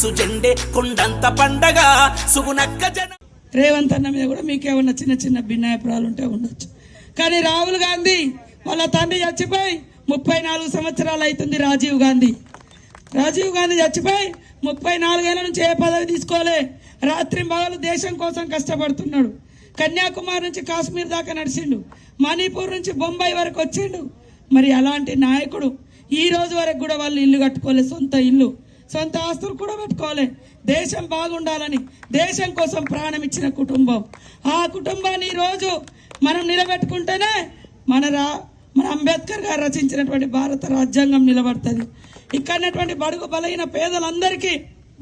సుజెండే కొండంత పండగ సుగునక్క జన రేవంత్ అన్న మీద కూడా మీకేమన్నా చిన్న చిన్న భిన్నాభిప్రాయాలు ఉంటే ఉండొచ్చు. కానీ రాహుల్ గాంధీ వాళ్ళ తండ్రి చచ్చిపోయి ముప్పై నాలుగు సంవత్సరాలు అవుతుంది రాజీవ్ గాంధీ. రాజీవ్ గాంధీ చచ్చిపోయి ముప్పై నాలుగేళ్ళ నుంచి ఏ పదవి తీసుకోలే. రాత్రి మగలు దేశం కోసం కష్టపడుతున్నాడు. కన్యాకుమారి నుంచి కాశ్మీర్ దాకా నడిచిండు. మణిపూర్ నుంచి బొంబాయి వరకు వచ్చిండు. మరి అలాంటి నాయకుడు ఈ రోజు వరకు కూడా వాళ్ళు ఇల్లు కట్టుకోలే సొంత ఇల్లు. సొంత ఆస్తులు కూడా పెట్టుకోలే దేశం బాగుండాలని దేశం కోసం ప్రాణం ఇచ్చిన కుటుంబం. ఆ కుటుంబాన్ని ఈరోజు రోజు మనం నిలబెట్టుకుంటేనే మన రా మన అంబేద్కర్ గారు రచించినటువంటి భారత రాజ్యాంగం నిలబడుతుంది. ఇక్కడనటువంటి బడుగు బలైన పేదలందరికీ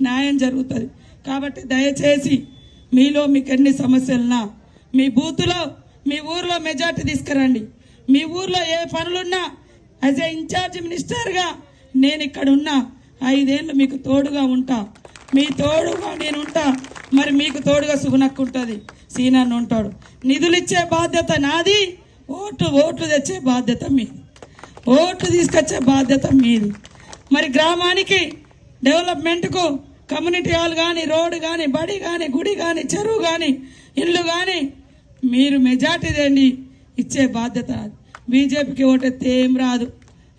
న్యాయం జరుగుతుంది. కాబట్టి దయచేసి మీలో మీకు ఎన్ని సమస్యలున్నా మీ బూతులో మీ ఊర్లో మెజార్టీ తీసుకురండి. మీ ఊర్లో ఏ పనులున్నా యాజ్ ఏ ఇన్ఛార్జ్ మినిస్టర్గా నేను ఇక్కడ ఉన్నా ఐదేళ్ళు మీకు తోడుగా ఉంటా. మీ తోడుగా నేను ఉంటా మరి మీకు తోడుగా సుగునక్కు ఉంటుంది. సీనన్ను ఉంటాడు. నిధులు ఇచ్చే బాధ్యత నాది. ఓట్లు ఓట్లు తెచ్చే బాధ్యత మీది. ఓట్లు తీసుకొచ్చే బాధ్యత మీది. మరి గ్రామానికి డెవలప్మెంట్కు కమ్యూనిటీ హాల్ కానీ రోడ్డు కానీ బడి కానీ గుడి కానీ చెరువు కానీ ఇల్లు కానీ మీరు మెజార్టీ దేండి ఇచ్చే బాధ్యత బీజేపీకి ఓటెత్తే ఏం రాదు.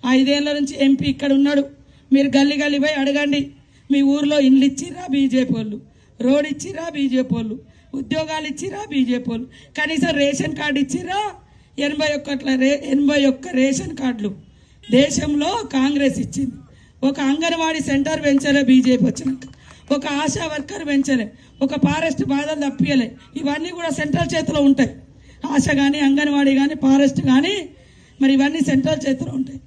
ఐదేళ్ళ నుంచి ఎంపీ ఇక్కడ ఉన్నాడు. మీరు గల్లి గల్లి పోయి అడగండి. మీ ఊర్లో ఇండ్లు ఇచ్చిర్రా బీజేపీ వాళ్ళు? రోడ్ ఇచ్చిర్రా బీజేపీ వాళ్ళు? ఉద్యోగాలు ఇచ్చిరా బీజేపీ వాళ్ళు? కనీసం రేషన్ కార్డు ఇచ్చిరా ఎనభై ఒక్కట్ల రే ఎనభై ఒక్క రేషన్ కార్డులు దేశంలో కాంగ్రెస్ ఇచ్చింది. ఒక అంగన్వాడీ సెంటర్ పెంచలే బీజేపీ వచ్చినాక. ఒక ఆశా వర్కర్ పెంచలే. ఒక ఫారెస్ట్ బాధలు తప్పియలే. ఇవన్నీ కూడా సెంట్రల్ చేతిలో ఉంటాయి. ఆశ కానీ అంగన్వాడీ కానీ ఫారెస్ట్ కానీ మరి ఇవన్నీ సెంట్రల్ చేతిలో ఉంటాయి.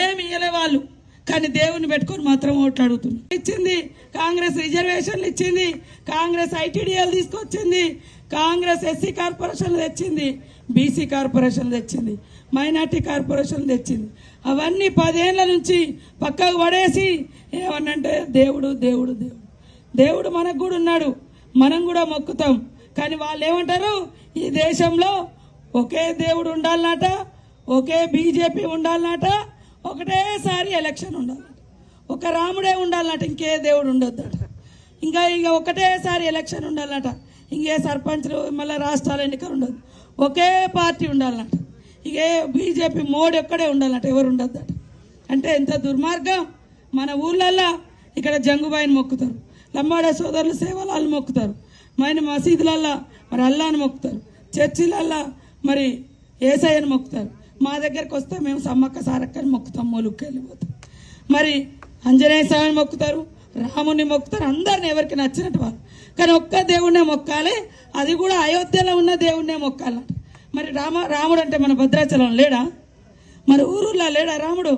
ఏమి ఇయ్యలే వాళ్ళు? కానీ దేవుని పెట్టుకొని మాత్రం ఓట్లు అడుగుతున్నాం ఇచ్చింది కాంగ్రెస్ రిజర్వేషన్లు ఇచ్చింది కాంగ్రెస్ ఐటీడీఎల్ తీసుకొచ్చింది కాంగ్రెస్ ఎస్సీ కార్పొరేషన్ తెచ్చింది బీసీ కార్పొరేషన్ తెచ్చింది మైనార్టీ కార్పొరేషన్ తెచ్చింది. అవన్నీ పదేళ్ళ నుంచి పక్కకు పడేసి ఏమనంటే దేవుడు దేవుడు దేవుడు. దేవుడు మనకు కూడా ఉన్నాడు మనం కూడా మొక్కుతాం. కానీ వాళ్ళు ఏమంటారు? ఈ దేశంలో ఒకే దేవుడు ఉండాలన్నట ఒకే బీజేపీ ఉండాలన్నట ఒకటేసారి ఎలక్షన్ ఉండాలి. ఒక రాముడే ఉండాలన్నట ఇంకే దేవుడు ఉండొద్దట. ఇంకా ఇక ఒకటేసారి ఎలక్షన్ ఉండాలన్నట. ఇంకే సర్పంచ్లు మళ్ళీ రాష్ట్రాల ఎన్నికలు ఉండదు. ఒకే పార్టీ ఉండాలన్నట. ఇక బీజేపీ మోడీ ఒక్కడే ఉండాలన్నట ఎవరు ఉండొద్దట. అంటే ఎంత దుర్మార్గం. మన ఊళ్ళల్లో ఇక్కడ జంగుబాయిని మొక్కుతారు. లంబాడ సోదరులు సేవలాలు మొక్కుతారు. మన మసీదులల్లా మరి అల్లాను మొక్కుతారు. చర్చిలల్లా మరి ఏసఐని మొక్కుతారు. మా దగ్గరకు వస్తే మేము సమ్మక్క సారక్కని మొక్కుతాం మొలుక్కి వెళ్ళిపోతాం మరి ఆంజనేయ స్వామిని మొక్కుతారు రాముని మొక్కుతారు అందరిని ఎవరికి నచ్చినట్టు వాళ్ళు. కానీ ఒక్క దేవుడినే మొక్కాలి అది కూడా అయోధ్యలో ఉన్న దేవుడినే మొక్కాలంట. మరి రామ రాముడు అంటే మన భద్రాచలం లేడా? మరి ఊరులో లేడా రాముడు?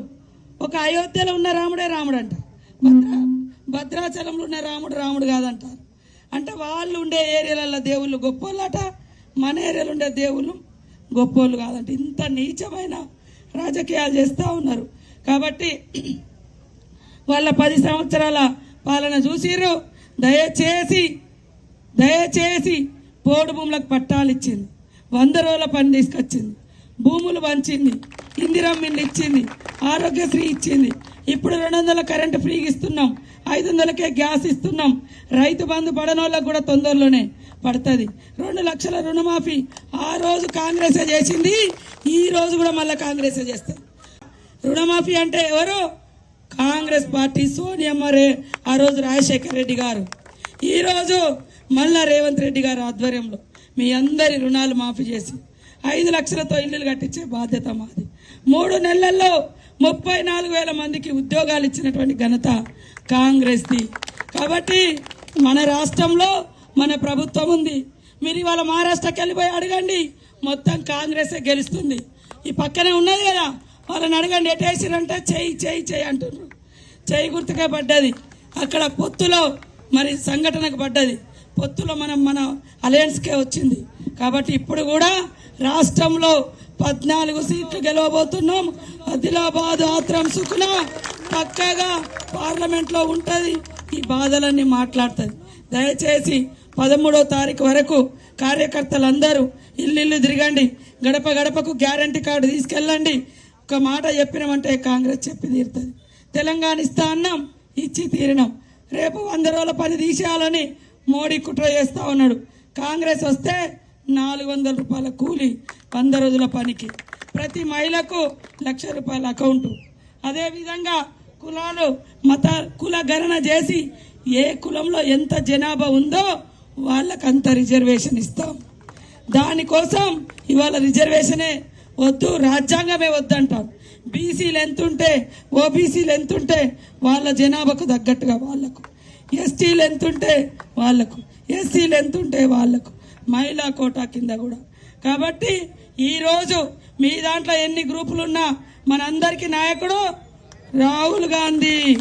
ఒక అయోధ్యలో ఉన్న రాముడే రాముడు అంట భద్రా భద్రాచలంలో ఉన్న రాముడు రాముడు కాదంటారు అంటే వాళ్ళు ఉండే ఏరియాలలో దేవుళ్ళు గొప్పలాట మన ఏరియాలో ఉండే దేవుళ్ళు గొప్పోళ్ళు కాదంటే ఇంత నీచమైన రాజకీయాలు చేస్తూ ఉన్నారు. కాబట్టి వాళ్ళ పది సంవత్సరాల పాలన చూసిర్రు. దయచేసి దయచేసి పోడు భూములకు పట్టాలు ఇచ్చింది. వంద రోజుల పని తీసుకొచ్చింది. భూములు పంచింది. ఇందిరమ్మిళ్ళు ఇచ్చింది. ఆరోగ్యశ్రీ ఇచ్చింది. ఇప్పుడు రెండు వందల కరెంటు ఫ్రీగా ఇస్తున్నాం. ఐదు వందలకే గ్యాస్ ఇస్తున్నాం. రైతు బంధు పడనోళ్ళకు కూడా తొందరలోనే పడుతుంది. రెండు లక్షల రుణమాఫీ ఆ రోజు కాంగ్రెసే చేసింది ఈ రోజు కూడా మళ్ళీ కాంగ్రెసే చేస్తుంది. రుణమాఫీ అంటే ఎవరు? కాంగ్రెస్ పార్టీ సోనియమ్మ రే ఆ రోజు రాజశేఖర్ రెడ్డి గారు. ఈరోజు మళ్ళా రేవంత్ రెడ్డి గారు ఆధ్వర్యంలో మీ అందరి రుణాలు మాఫీ చేసి ఐదు లక్షలతో ఇల్లులు కట్టించే బాధ్యత మాది. మూడు నెలల్లో ముప్పై నాలుగు వేల మందికి ఉద్యోగాలు ఇచ్చినటువంటి ఘనత కాంగ్రెస్ది. కాబట్టి మన రాష్ట్రంలో మన ప్రభుత్వం ఉంది. మీరు ఇవాళ మహారాష్ట్రకి వెళ్ళిపోయి అడగండి. మొత్తం కాంగ్రెసే గెలుస్తుంది. ఈ పక్కనే ఉన్నది కదా. వాళ్ళని అడగండి ఎటేసిరంటే చేయి చేయి చేయి అంటున్నారు. చేయి గుర్తుకే పడ్డది. అక్కడ పొత్తులో మరి సంఘటనకు పడ్డది. పొత్తులో మనం మన అలయన్స్కే వచ్చింది. కాబట్టి ఇప్పుడు కూడా రాష్ట్రంలో పద్నాలుగు సీట్లు గెలవబోతున్నాం. ఆదిలాబాద్ ఆత్రం సుకున పక్కగా పార్లమెంట్లో ఉంటది. ఈ బాధలన్నీ మాట్లాడుతుంది. దయచేసి పదమూడో తారీఖు వరకు కార్యకర్తలందరూ ఇల్లు తిరగండి. గడప గడపకు గ్యారంటీ కార్డు తీసుకెళ్ళండి. ఒక మాట చెప్పినామంటే కాంగ్రెస్ చెప్పి తీరుతుంది. తెలంగాణ ఇస్తా అన్నాం ఇచ్చి తీరినాం. రేపు వంద రోజుల పని తీసేయాలని మోడీ కుట్ర చేస్తా ఉన్నాడు. కాంగ్రెస్ వస్తే నాలుగు వందల రూపాయల కూలి వంద రోజుల పనికి. ప్రతి మహిళకు లక్ష రూపాయల అకౌంటు. అదేవిధంగా కులాలు మత కుల గణన చేసి ఏ కులంలో ఎంత జనాభా ఉందో వాళ్ళకంత రిజర్వేషన్ ఇస్తాం. దానికోసం ఇవాళ రిజర్వేషనే వద్దు రాజ్యాంగమే వద్దంటాం. బీసీలు ఎంతుంటే ఓబీసీలు ఎంతుంటే వాళ్ళ జనాభాకు తగ్గట్టుగా వాళ్ళకు. ఎస్టీలు ఎంతుంటే వాళ్ళకు. ఎస్సీలు ఎంతుంటే వాళ్ళకు. మహిళా కోటా కింద కూడా. కాబట్టి ఈరోజు మీ దాంట్లో ఎన్ని గ్రూపులున్నా మనందరికీ నాయకుడు రాహుల్ గాంధీ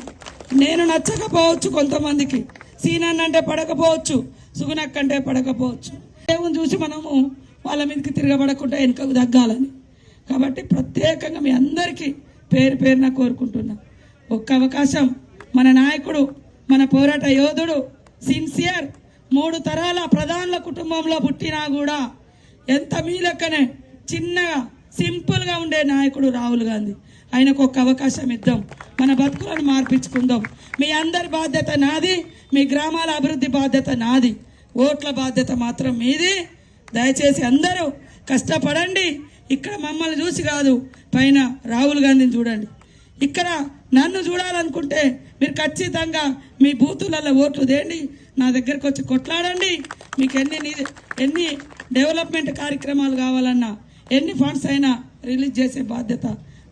నేను నచ్చకపోవచ్చు కొంతమందికి. సీనన్ అంటే పడకపోవచ్చు సుగునక్ అంటే పడకపోవచ్చు. దేవుని చూసి మనము వాళ్ళ మీదకి తిరగబడకుండా వెనుకకు తగ్గాలని. కాబట్టి ప్రత్యేకంగా మీ అందరికీ పేరు పేరున కోరుకుంటున్నా. ఒక్క అవకాశం మన నాయకుడు మన పోరాట యోధుడు సిన్సియర్ మూడు తరాల ప్రధానుల కుటుంబంలో పుట్టినా కూడా ఎంత మీ లెక్కనే చిన్నగా సింపుల్గా ఉండే నాయకుడు రాహుల్ గాంధీ. ఆయనకు ఒక అవకాశం ఇద్దాం. మన బతుకులను మార్పించుకుందాం. మీ అందరి బాధ్యత నాది మీ గ్రామాల అభివృద్ధి బాధ్యత నాది. ఓట్ల బాధ్యత మాత్రం మీది. దయచేసి అందరూ కష్టపడండి. ఇక్కడ మమ్మల్ని చూసి కాదు పైన రాహుల్ గాంధీని చూడండి. ఇక్కడ నన్ను చూడాలనుకుంటే మీరు ఖచ్చితంగా మీ బూతులలో ఓట్లు దేండి నా దగ్గరకు వచ్చి కొట్లాడండి. మీకు ఎన్ని ఎన్ని డెవలప్మెంట్ కార్యక్రమాలు కావాలన్నా ఎన్ని ఫండ్స్ అయినా రిలీజ్ చేసే బాధ్యత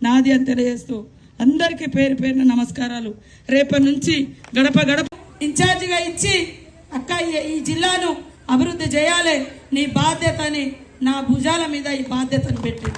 నాది అని తెలియజేస్తూ అందరికీ పేరు పేరున నమస్కారాలు. రేపటి నుంచి గడప గడప ఇన్ఛార్జిగా ఇచ్చి అక్క ఈ- ఈ జిల్లాను అభివృద్ధి చేయాలి. నీ బాధ్యతని నా భుజాల మీద ఈ బాధ్యతను పెట్టి.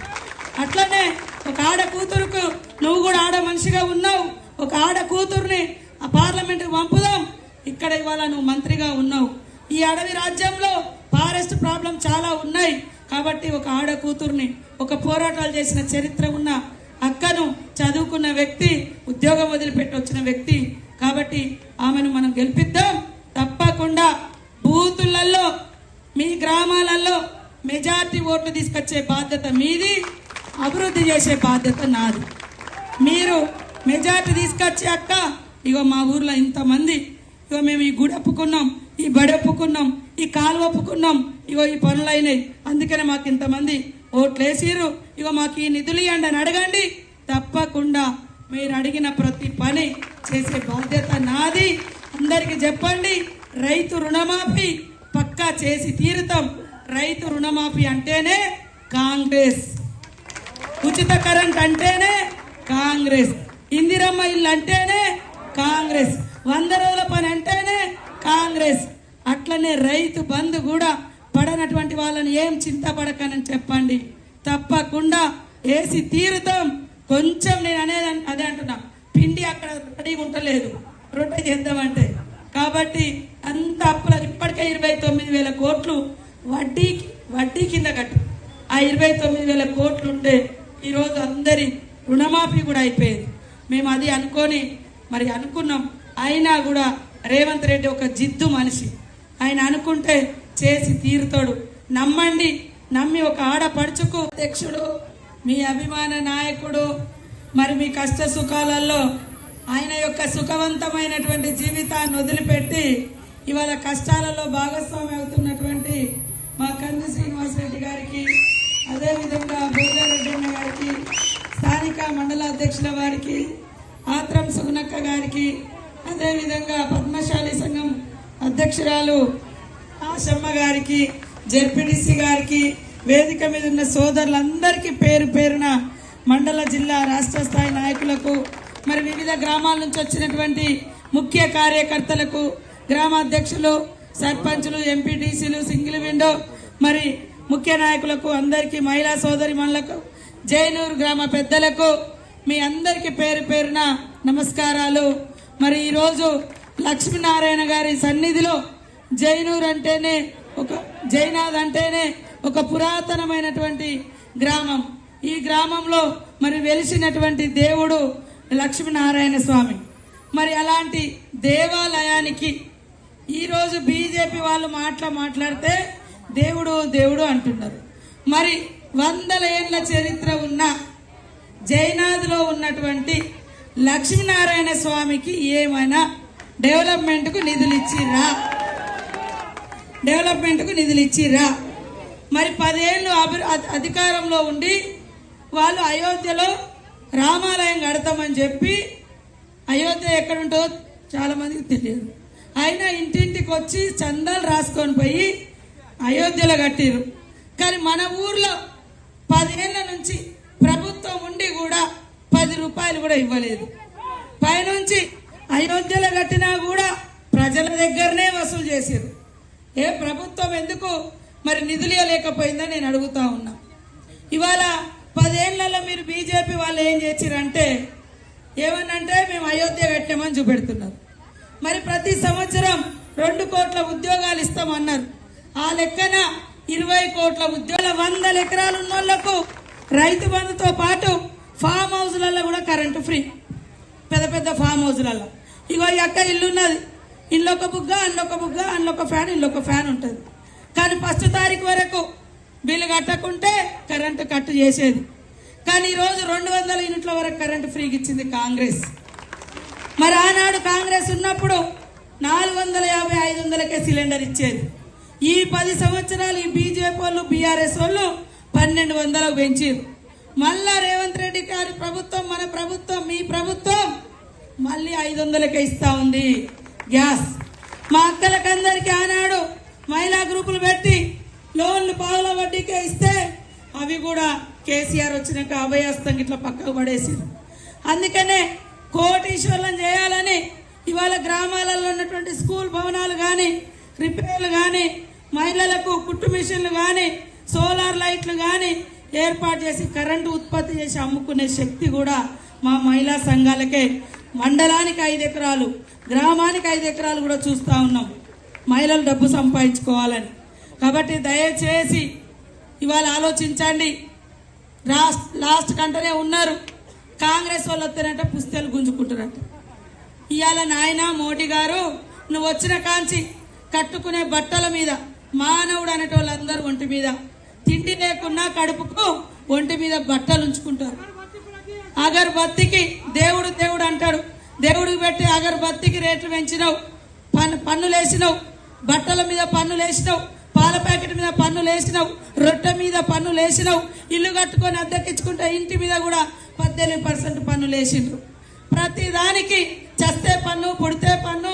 అట్లనే ఒక ఆడ కూతురుకు నువ్వు కూడా ఆడ మనిషిగా ఉన్నావు. ఒక ఆడ కూతురుని ఆ పార్లమెంట్కి పంపుదాం. ఇక్కడ ఇవాళ నువ్వు మంత్రిగా ఉన్నావు. ఈ అడవి రాజ్యంలో ఫారెస్ట్ ప్రాబ్లం చాలా ఉన్నాయి. కాబట్టి ఒక ఆడ కూతుర్ని ఒక పోరాటాలు చేసిన చరిత్ర ఉన్న అక్కను చదువుకున్న వ్యక్తి ఉద్యోగం వదిలిపెట్టి వచ్చిన వ్యక్తి. కాబట్టి ఆమెను మనం గెలిపిద్దాం. తప్పకుండా బూతులలో మీ గ్రామాలలో మెజార్టీ ఓట్లు తీసుకొచ్చే బాధ్యత మీది అభివృద్ధి చేసే బాధ్యత నాది. మీరు మెజార్టీ తీసుకొచ్చే అక్క ఇగో మా ఊర్లో ఇంతమంది ఇగో మేము ఈ గుడి ఒప్పుకున్నాం ఈ బడి ఒప్పుకున్నాం ఈ కాలువ ఒప్పుకున్నాం ఇగో ఈ పనులు అయినాయి అందుకనే మాకు ఇంతమంది ఓట్లు వేసిరు ఇగో మాకు ఈ నిధులు ఇవ్వండి అని అడగండి. తప్పకుండా మీరు అడిగిన ప్రతి పని చేసే బాధ్యత నాది. అందరికి చెప్పండి రైతు రుణమాఫీ పక్కా చేసి తీరుతాం. రైతు రుణమాఫీ అంటేనే కాంగ్రెస్. ఉచిత కరెంట్ అంటేనే కాంగ్రెస్. ఇందిరమ్మ ఇల్లు అంటేనే కాంగ్రెస్. వంద రోజుల పని అంటేనే కాంగ్రెస్. అట్లనే రైతు బంధు కూడా పడనటువంటి వాళ్ళని ఏం చింతపడకనని చెప్పండి. తప్పకుండా వేసి తీరుతాం. కొంచెం నేను అనేది అదే అంటున్నా. పిండి అక్కడ రెడీగా ఉండలేదు. రొట్టె చేద్దామంటే. కాబట్టి అంత అప్పుల ఇప్పటికే ఇరవై తొమ్మిది వేల కోట్లు వడ్డీ వడ్డీ కింద కట్టు. ఆ ఇరవై తొమ్మిది వేల కోట్లు ఉంటే ఈరోజు అందరి రుణమాఫీ కూడా అయిపోయేది. మేము అది అనుకొని మరి అనుకున్నాం. అయినా కూడా రేవంత్ రెడ్డి ఒక జిద్దు మనిషి. ఆయన అనుకుంటే చేసి తీరుతాడు. నమ్మండి నమ్మి ఒక ఆడపడుచుకు అధ్యక్షుడు మీ అభిమాన నాయకుడు మరి మీ కష్ట సుఖాలలో ఆయన యొక్క సుఖవంతమైనటువంటి జీవితాన్ని వదిలిపెట్టి ఇవాళ కష్టాలలో భాగస్వామి అవుతున్నటువంటి మా కంది శ్రీనివాసరెడ్డి గారికి అదేవిధంగా భోగారెడ్డి అన్న గారికి స్థానిక మండల అధ్యక్షుల వారికి ఆత్రం సుగునక్క గారికి అదేవిధంగా పద్మశాలి సంఘం అధ్యక్షురాలు ఆశమ్మ గారికి జెడ్పీటీసీ గారికి వేదిక మీద ఉన్న సోదరులందరికీ పేరు పేరున మండల జిల్లా రాష్ట్ర స్థాయి నాయకులకు మరి వివిధ గ్రామాల నుంచి వచ్చినటువంటి ముఖ్య కార్యకర్తలకు గ్రామాధ్యక్షులు సర్పంచులు ఎంపీటీసీలు సింగిల్ విండో మరి ముఖ్య నాయకులకు అందరికీ మహిళా సోదరి మనులకు జైనూరు గ్రామ పెద్దలకు మీ అందరికీ పేరు పేరున నమస్కారాలు. మరి ఈరోజు లక్ష్మీనారాయణ గారి సన్నిధిలో జైనూరు అంటేనే ఒక జైనాథ్ అంటేనే ఒక పురాతనమైనటువంటి గ్రామం. ఈ గ్రామంలో మరి వెలిసినటువంటి దేవుడు లక్ష్మీనారాయణ స్వామి. మరి అలాంటి దేవాలయానికి ఈరోజు బీజేపీ వాళ్ళు మాట్లా మాట్లాడితే దేవుడు దేవుడు అంటున్నారు. మరి వందల ఏళ్ళ చరిత్ర ఉన్న జైనాథ్లో ఉన్నటువంటి లక్ష్మీనారాయణ స్వామికి ఏమైనా డెవలప్మెంట్కు నిధులు ఇచ్చిర్రా డెవలప్మెంట్కు నిధులు ఇచ్చిర్రా. మరి పదేళ్ళు అభి అధికారంలో ఉండి వాళ్ళు అయోధ్యలో రామాలయం కడతామని చెప్పి అయోధ్య ఎక్కడుంటో చాలా మందికి తెలియదు. అయినా ఇంటింటికి వచ్చి చందాలు రాసుకొని పోయి అయోధ్యలో కట్టిరు కానీ మన ఊర్లో పదేళ్ళ నుంచి ప్రభుత్వం ఉండి కూడా పది రూపాయలు కూడా ఇవ్వలేదు. పైనుంచి అయోధ్యలో కట్టినా కూడా ప్రజల దగ్గరనే వసూలు చేసారు ఏ ప్రభుత్వం ఎందుకు మరి నిధులు ఇవ్వలేకపోయిందా నేను అడుగుతా ఉన్నా. ఇవాళ పదేళ్ళలో మీరు బీజేపీ వాళ్ళు ఏం చేసిరంటే ఏమనంటే మేము అయోధ్య కట్టామని చూపెడుతున్నారు. మరి ప్రతి సంవత్సరం రెండు కోట్ల ఉద్యోగాలు ఇస్తామన్నారు. ఆ లెక్కన ఇరవై కోట్ల ఉద్యోగాల వందల ఎకరాలు ఉన్న వాళ్ళకు రైతు బంధుతో పాటు ఫామ్ హౌస్లలో కూడా కరెంటు ఫ్రీ. పెద్ద పెద్ద ఫామ్ హౌస్లలో. ఇగో ఈ అక్క ఇల్లు ఉన్నది ఇల్లు ఒక బుగ్గ అందులో ఒక బుగ్గ అందులో ఒక ఫ్యాన్ ఇల్లు ఒక ఫ్యాన్ ఉంటుంది. కానీ ఫస్ట్ తారీఖు వరకు బిల్లు కట్టకుంటే కరెంటు కట్ చేసేది. కానీ ఈరోజు రెండు వందల యూనిట్ల వరకు కరెంటు ఫ్రీగా ఇచ్చింది కాంగ్రెస్. మరి ఆనాడు కాంగ్రెస్ ఉన్నప్పుడు నాలుగు వందల యాభై ఐదు వందలకే సిలిండర్ ఇచ్చేది. ఈ పది సంవత్సరాలు ఈ బీజేపీ వాళ్ళు బీఆర్ఎస్ వాళ్ళు పన్నెండు వందలకు పెంచారు మళ్ళా రేవంత్ రెడ్డి గారి ప్రభుత్వం మన ప్రభుత్వం మీ ప్రభుత్వం మళ్ళీ ఐదు వందలకే ఇస్తా ఉంది. గ్యాస్ మా అక్కలకందరికీ ఆనాడు మహిళా గ్రూపులు పెట్టి లోన్లు పావుల వడ్డీకే ఇస్తే అవి కూడా కేసీఆర్ వచ్చినాక అభయస్తం ఇట్లా పక్కకు పడేసారు అందుకనే కోటీశ్వరం చేయాలని ఇవాళ గ్రామాలలో ఉన్నటువంటి స్కూల్ భవనాలు కానీ రిపేర్లు కానీ మహిళలకు కుట్టు మిషన్లు కానీ సోలార్ లైట్లు కానీ ఏర్పాటు చేసి కరెంటు ఉత్పత్తి చేసి అమ్ముకునే శక్తి కూడా మా మహిళా సంఘాలకే మండలానికి ఐదు ఎకరాలు గ్రామానికి ఐదు ఎకరాలు కూడా చూస్తూ ఉన్నాం. మహిళలు డబ్బు సంపాదించుకోవాలని. కాబట్టి దయచేసి ఇవాళ ఆలోచించండి. లాస్ట్ లాస్ట్ కంటనే ఉన్నారు. కాంగ్రెస్ వాళ్ళు వస్తారంటే పుస్తకాలు గుంజుకుంటారంట ఇవాళ నాయన మోడీ గారు నువ్వు వచ్చిన కాంచి కట్టుకునే బట్టల మీద మానవుడు అనేటోళ్ళందరూ ఒంటి మీద తిండి లేకున్నా కడుపుకు ఒంటి మీద బట్టలు ఉంచుకుంటారు. అగరబత్తికి దేవుడు దేవుడు అంటాడు. దేవుడికి పెట్టి అగరబత్తికి రేట్లు పెంచినావు. పన్ను పన్నులు వేసినావు బట్టల మీద పన్నులు వేసినావు పాల ప్యాకెట్ మీద పన్నులు వేసినావు రొట్టె మీద పన్నులు వేసినావు ఇల్లు కట్టుకొని అద్దెకించుకుంటే ఇంటి మీద కూడా పద్దెనిమిది పర్సెంట్ పన్నులు వేసిండ్రు ప్రతి దానికి చస్తే పన్ను పుడితే పన్ను